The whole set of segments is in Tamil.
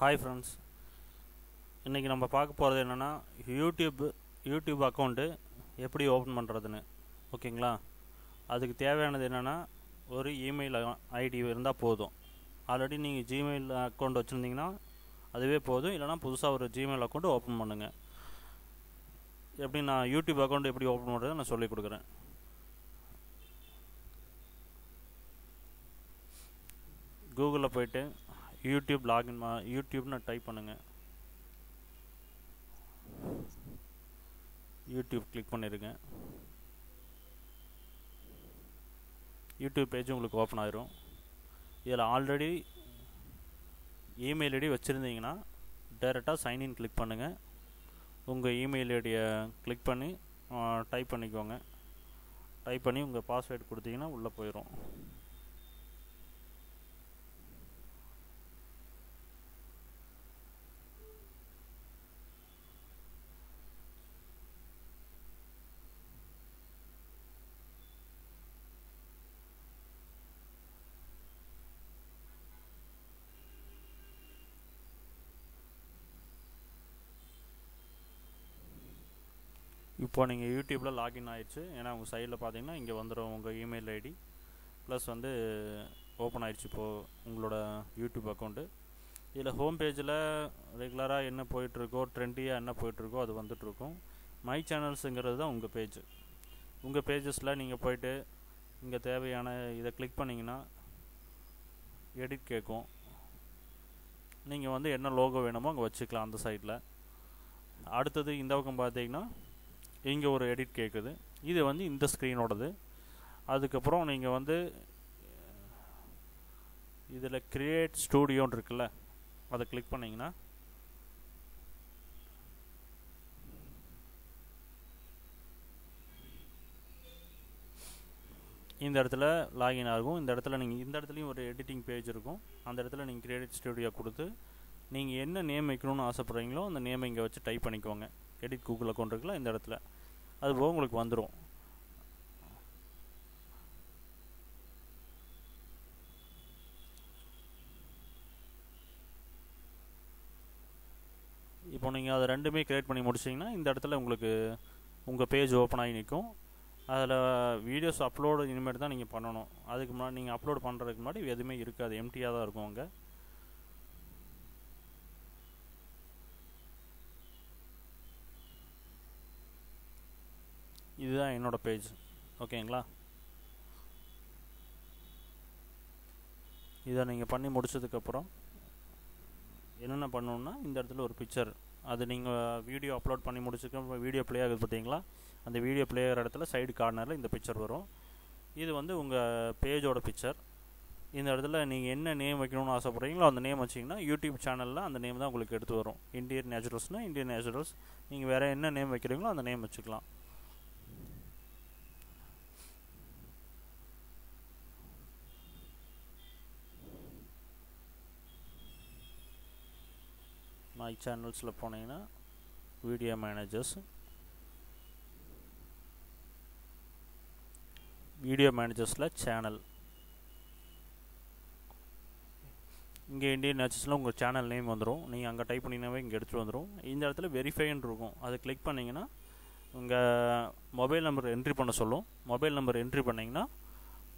ஹாய் ஃப்ரெண்ட்ஸ் இன்றைக்கி நம்ம பார்க்க போகிறது என்னென்னா யூடியூப் யூடியூப் அக்கௌண்ட்டு எப்படி ஓப்பன் பண்ணுறதுன்னு ஓகேங்களா? அதுக்கு தேவையானது என்னென்னா ஒரு இமெயில் ஐடி இருந்தால் போதும். ஆல்ரெடி நீங்கள் ஜிமெயில் அக்கௌண்ட் வச்சுருந்தீங்கன்னா அதுவே போதும். இல்லைனா புதுசாக ஒரு ஜிமெயில் அக்கௌண்ட் ஓப்பன் பண்ணுங்கள் எப்படி நான் யூடியூப் அக்கௌண்ட் எப்படி ஓப்பன் பண்ணுறது நான் சொல்லிக் கொடுக்குறேன். கூகுளில் போயிட்டு யூடியூப் லாகின் யூடியூப்னு டைப் பண்ணுங்கள் யூடியூப் கிளிக் பண்ணிடுங்க யூடியூப் பேஜ் உங்களுக்கு ஓப்பன் ஆயிரும். இதில் ஆல்ரெடி இமெயில் ஐடி வச்சுருந்தீங்கன்னா டைரெக்டாக சைன்இன் கிளிக் பண்ணுங்கள் உங்கள் இமெயில் ஐடியை கிளிக் பண்ணி டைப் பண்ணிக்கோங்க. டைப் பண்ணி உங்கள் பாஸ்வேர்டு கொடுத்தீங்கன்னா உள்ளே போயிடும் இப்போ நீங்கள் யூடியூப்பில் லாகின் ஆயிடுச்சு. ஏன்னா உங்கள் சைடில் பார்த்தீங்கன்னா இங்கே வந்துடும் உங்கள் இமெயில் ஐடி ப்ளஸ் வந்து ஓப்பன் ஆயிடுச்சு இப்போது உங்களோட யூடியூப் அக்கௌண்ட்டு இதில் ஹோம் பேஜில் ரெகுலராக என்ன போயிட்டுருக்கோ ட்ரெண்டியாக என்ன போயிட்டுருக்கோ அது வந்துட்டுருக்கும். மை சேனல்ஸுங்கிறது தான் உங்கள் பேஜ் உங்கள் பேஜஸில் நீங்கள் போயிட்டு இங்கே தேவையான இதை கிளிக் பண்ணிங்கன்னா எடிட் கேட்கும். நீங்கள் வந்து என்ன லோகோ வேணுமோ அங்கே வச்சுக்கலாம் அந்த சைட்டில் அடுத்தது இந்த பக்கம் பார்த்தீங்கன்னா இங்கே ஒரு எடிட் கேட்குது இது வந்து இந்த ஸ்க்ரீனோடது அதுக்கப்புறம் நீங்கள் வந்து இதில் க்ரியேட் ஸ்டூடியோன்னு இருக்குல்ல அதை கிளிக் பண்ணிங்கன்னா இந்த இடத்துல லாகின் ஆகும். இந்த இடத்துல நீங்கள் இந்த இடத்துலையும் ஒரு எடிட்டிங் பேஜ் இருக்கும். அந்த இடத்துல நீங்கள் கிரியேட் ஸ்டூடியோ கொடுத்து நீங்கள் என்ன நேம் வைக்கணும்னு ஆசைப்பட்றீங்களோ அந்த நேமை இங்கே வச்சு டைப் பண்ணிக்கோங்க. எடிட் கூகுள் அக்கௌண்ட் இருக்குல்ல இந்த இடத்துல. அது போக உங்களுக்கு வந்துடும் இப்போ நீங்கள் அதை ரெண்டுமே க்ரியேட் பண்ணி முடிச்சிங்கன்னா இந்த இடத்துல உங்களுக்கு உங்கள் பேஜ் ஓப்பன் ஆகி நிற்கும். அதில் வீடியோஸ் அப்லோடு இனிமேட்டு தான் நீங்கள் பண்ணணும். அதுக்கு முன்னாடி நீங்கள் அப்லோட் பண்ணுறதுக்கு முன்னாடி எதுவுமே இருக்காது. எம்டியாக தான் இருக்கும் அங்கே. இதுதான் என்னோடய பேஜ் ஓகேங்களா? இதை நீங்கள் பண்ணி முடிச்சதுக்கப்புறம் என்னென்ன பண்ணணுன்னா இந்த இடத்துல ஒரு பிக்சர் அது நீங்கள் வீடியோ அப்லோட் பண்ணி முடிச்சுக்க வீடியோ ப்ளே ஆகுது பார்த்தீங்களா? அந்த வீடியோ ப்ளே ஆகிற இடத்துல சைடு கார்னரில் இந்த பிக்சர் வரும். இது வந்து உங்கள் பேஜோட பிக்சர் இந்த இடத்துல நீங்கள் என்ன நேம் வைக்கணும்னு ஆசைப்பட்றீங்களோ அந்த நேம் வச்சிங்கன்னா யூடியூப் சேனலில் அந்த நேம் தான் உங்களுக்கு எடுத்து வரும். இந்தியன் நேச்சுரல்ஸ்னால் இந்தியன் நேச்சுரல்ஸ் நீங்கள் வேறு என்ன நேம் வைக்கிறீங்களோ அந்த நேம் வச்சுக்கலாம். மை சேனல்ஸில் போனீங்கன்னா வீடியோ மேனேஜர்ஸ் வீடியோ மேனேஜர்ஸில் சேனல் இங்கே இந்தியன் நேச்சர்ஸில் உங்கள் சேனல் நேம் வந்துடும் நீங்கள் அங்கே டைப் பண்ணிங்கனாவே இங்கே எடுத்துகிட்டு வந்துடும் இந்த இடத்துல வெரிஃபைன்னு இருக்கும். அதை கிளிக் பண்ணிங்கன்னா உங்கள் மொபைல் நம்பர் என்ட்ரி பண்ண சொல்லும். மொபைல் நம்பர் என்ட்ரி பண்ணிங்கன்னா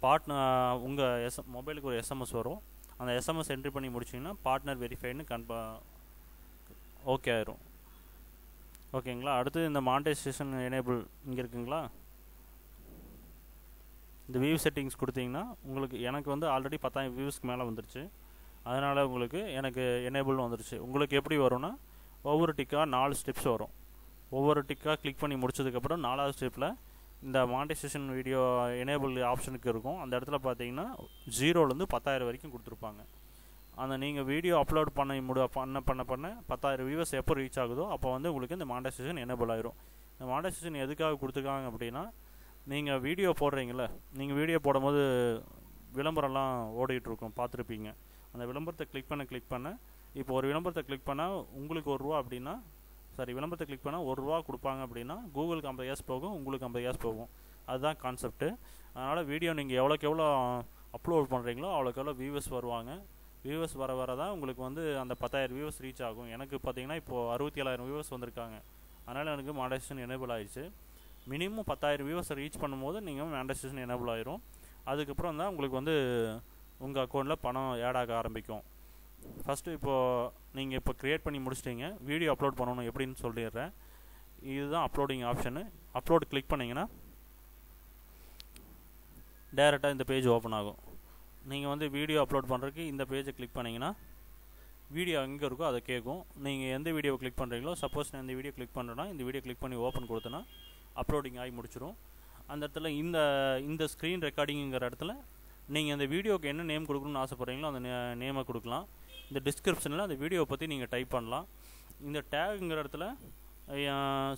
பார்ட்னர் உங்கள் எஸ் மொபைலுக்கு ஒரு எஸ்எம்எஸ் வரும். அந்த எஸ்எம்எஸ் என்ட்ரி பண்ணி முடிச்சிங்கன்னா பார்ட்னர் வெரிஃபைன்னு கன்ஃபா ஓகே ஆயிரும். ஓகேங்களா அடுத்து இந்த மானிட்டைசேஷன் எனேபிள் இங்கே இருக்குங்களா? இந்த வியூ செட்டிங்ஸ் கொடுத்தீங்கன்னா உங்களுக்கு எனக்கு வந்து ஆல்ரெடி பத்தாயிரம் வியூஸ்க்கு மேலே வந்துருச்சு. அதனால் உங்களுக்கு எனக்கு எனேபிள்னு வந்துருச்சு. உங்களுக்கு எப்படி வரும்னா ஒவ்வொரு டிக்காக நாலு ஸ்டெப்ஸ் வரும். ஒவ்வொரு டிக்காக கிளிக் பண்ணி முடிச்சதுக்கப்புறம் நாலாவது ஸ்டெப்பில் இந்த மானிட்டைசேஷன் வீடியோ எனேபிள் ஆப்ஷனுக்கு இருக்கும். அந்த இடத்துல பார்த்தீங்கன்னா ஜீரோலேருந்து பத்தாயிரம் வரைக்கும் கொடுத்துருப்பாங்க. அந்த நீங்கள் வீடியோ அப்லோட் பண்ண முடி பண்ண பண்ண பண்ண பத்தாயிரம் வியூவர்ஸ் எப்போ ரீச் ஆகுதோ அப்போ வந்து உங்களுக்கு இந்த மாண்டசேஷன் எனபிள் ஆயிரும். இந்த மாண்டசேஷன் எதுக்காக கொடுத்துருக்காங்க அப்படின்னா நீங்கள் வீடியோ போடுறீங்கள நீங்கள் வீடியோ போடும்போது விளம்பரம்லாம் ஓடிட்டுருக்கும் பார்த்துருப்பீங்க. அந்த விளம்பரத்தை கிளிக் பண்ண கிளிக் பண்ண இப்போ ஒரு விளம்பரத்தை கிளிக் பண்ணால் உங்களுக்கு ஒரு ரூபா அப்படின்னா சாரி விளம்பரத்தை கிளிக் பண்ணால் ஒரு ரூபா கொடுப்பாங்க அப்படின்னா கூகுளுக்கு ஐம்பது இயர்ஸ் போகும் உங்களுக்கு ஐம்பது இயர்ஸ் போகும். அதுதான் கான்செப்ட்டு அதனால் வீடியோ நீங்கள் எவ்வளோக்கு எவ்வளோ அப்லோட் பண்ணுறீங்களோ அவ்வளோக்கு எவ்வளோ வியூவர்ஸ் வருவாங்க. வியூவர்ஸ் வர வர தான் உங்களுக்கு வந்து அந்த பத்தாயிரம் வியூவர்ஸ் ரீச் ஆகும். எனக்கு பார்த்தீங்கன்னா இப்போது அறுபத்தி ஏழாயிரம் வியூவர்ஸ் வந்திருக்காங்க. அதனால் எனக்கு மாடேஷன் எனேபிள் ஆயிடுச்சு. மினிமம் பத்தாயிரம் வியூவர்ஸை ரீச் பண்ணும்போது நீங்கள் மாடேஷன் எனேபிள் ஆயிரும். அதுக்கப்புறம் தான் உங்களுக்கு வந்து உங்கள் அக்கௌண்ட்டில் பணம் ஆட் ஆக ஆரம்பிக்கும். ஃபஸ்ட்டு இப்போது நீங்கள் இப்போ க்ரியேட் பண்ணி முடிச்சிட்டிங்க. வீடியோ அப்லோட் பண்ணணும் எப்படின்னு சொல்லிடுறேன். இதுதான் அப்லோடிங் ஆப்ஷனு அப்லோடு கிளிக் பண்ணிங்கன்னா டேரெக்டாக இந்த பேஜ் ஓப்பன் ஆகும். நீங்கள் வந்து வீடியோ அப்லோட் பண்ணுறதுக்கு இந்த பேஜை கிளிக் பண்ணிங்கன்னா வீடியோ எங்கே இருக்கோ அதை கேட்கும் நீங்கள் எந்த வீடியோ கிளிக் பண்ணுறீங்களோ சப்போஸ் நான் இந்த வீடியோ கிளிக் பண்ணுறேன்னா இந்த வீடியோ கிளிக் பண்ணி ஓப்பன் கொடுத்தேன்னா அப்லோடிங் ஆகி முடிச்சிடும் அந்த இடத்துல இந்த இந்த ஸ்க்ரீன் ரெக்கார்டிங்கிற இடத்துல நீங்கள் அந்த வீடியோக்கு என்ன நேம் கொடுக்கணும்னு ஆசைப்பட்றீங்களோ அந்த நேமை கொடுக்கலாம். இந்த டிஸ்கிரிப்ஷனில் அந்த வீடியோவை பற்றி நீங்கள் டைப் பண்ணலாம். இந்த டேகுங்கிற இடத்துல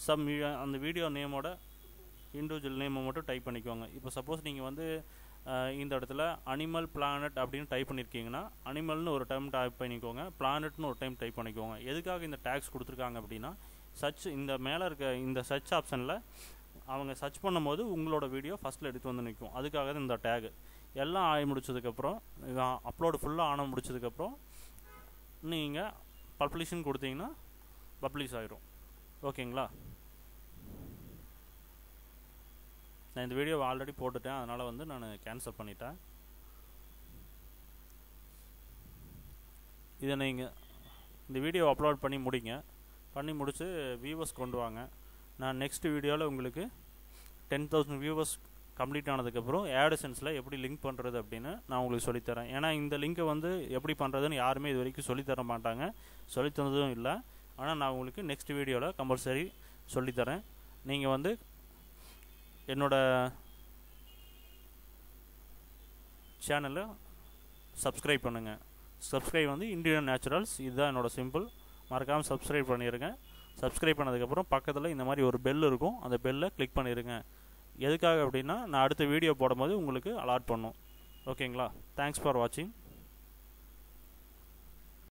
சம் அந்த வீடியோ நேமோட இண்டிவிஜுவல் நேமை மட்டும் டைப் பண்ணிக்கோங்க. இப்போ சப்போஸ் நீங்கள் வந்து இந்த இடத்துல அனிமல் பிளானட் அப்படின்னு டைப் பண்ணியிருக்கீங்கன்னா அனிமல்னு ஒரு டைம் டைப் பண்ணிக்கோங்க. பிளானட்னு ஒரு டைம் டைப் பண்ணிக்கோங்க. எதுக்காக இந்த டேக்ஸ் கொடுத்துருக்காங்க அப்படின்னா சர்ச் இந்த மேலே இருக்க இந்த சர்ச் ஆப்ஷனில் அவங்க சர்ச் பண்ணும்போது உங்களோட வீடியோ ஃபஸ்ட்டில் எடுத்து வந்து நிற்கும் அதுக்காக தான் இந்த டேகு எல்லாம் ஆகி முடிச்சதுக்கப்புறம் அப்லோடு ஃபுல்லாக ஆன முடிச்சதுக்கப்புறம் நீங்கள் பப்ளிஷன் கொடுத்தீங்கன்னா பப்ளிஷ் ஆகிரும் ஓகேங்களா நான் இந்த வீடியோவை ஆல்ரெடி போட்டுட்டேன். அதனால் வந்து நான் கேன்சல் பண்ணிட்டேன். இதை நீங்கள் இந்த வீடியோ அப்லோட் பண்ணி முடிங்க. பண்ணி முடித்து வியூவர்ஸ் கொண்டு வாங்க. நான் நெக்ஸ்ட் வீடியோவில் உங்களுக்கு டென் தௌசண்ட் வியூவர்ஸ் கம்ப்ளீட் ஆனதுக்கப்புறம் ஆடசன்ஸில் எப்படி லிங்க் பண்ணுறது அப்படின்னு நான் உங்களுக்கு சொல்லித்தரேன் ஏன்னா இந்த லிங்க்கை வந்து எப்படி பண்ணுறதுன்னு யாருமே இது வரைக்கும் சொல்லித்தர மாட்டாங்க. சொல்லித்தந்ததும் இல்லை. ஆனால் நான் உங்களுக்கு நெக்ஸ்ட் வீடியோவில் கம்பல்சரி சொல்லித்தரேன் நீங்கள் வந்து என்னோட சேனலை சப்ஸ்கிரைப் பண்ணுங்கள் சப்ஸ்கிரைப் வந்து இண்டியன் நேச்சுரல்ஸ் இதுதான் என்னோடய சிம்பிள் மறக்காமல் சப்ஸ்கிரைப் பண்ணிடுங்க சப்ஸ்கிரைப் பண்ணதுக்கப்புறம் பக்கத்தில் இந்த மாதிரி ஒரு பெல் இருக்கும். அந்த பெல்லை கிளிக் பண்ணிடுங்க எதுக்காக அப்படின்னா நான் அடுத்த வீடியோ போடும்போது உங்களுக்கு அலாட் பண்ணும். ஓகேங்களா தேங்க்ஸ் ஃபார் வாட்சிங்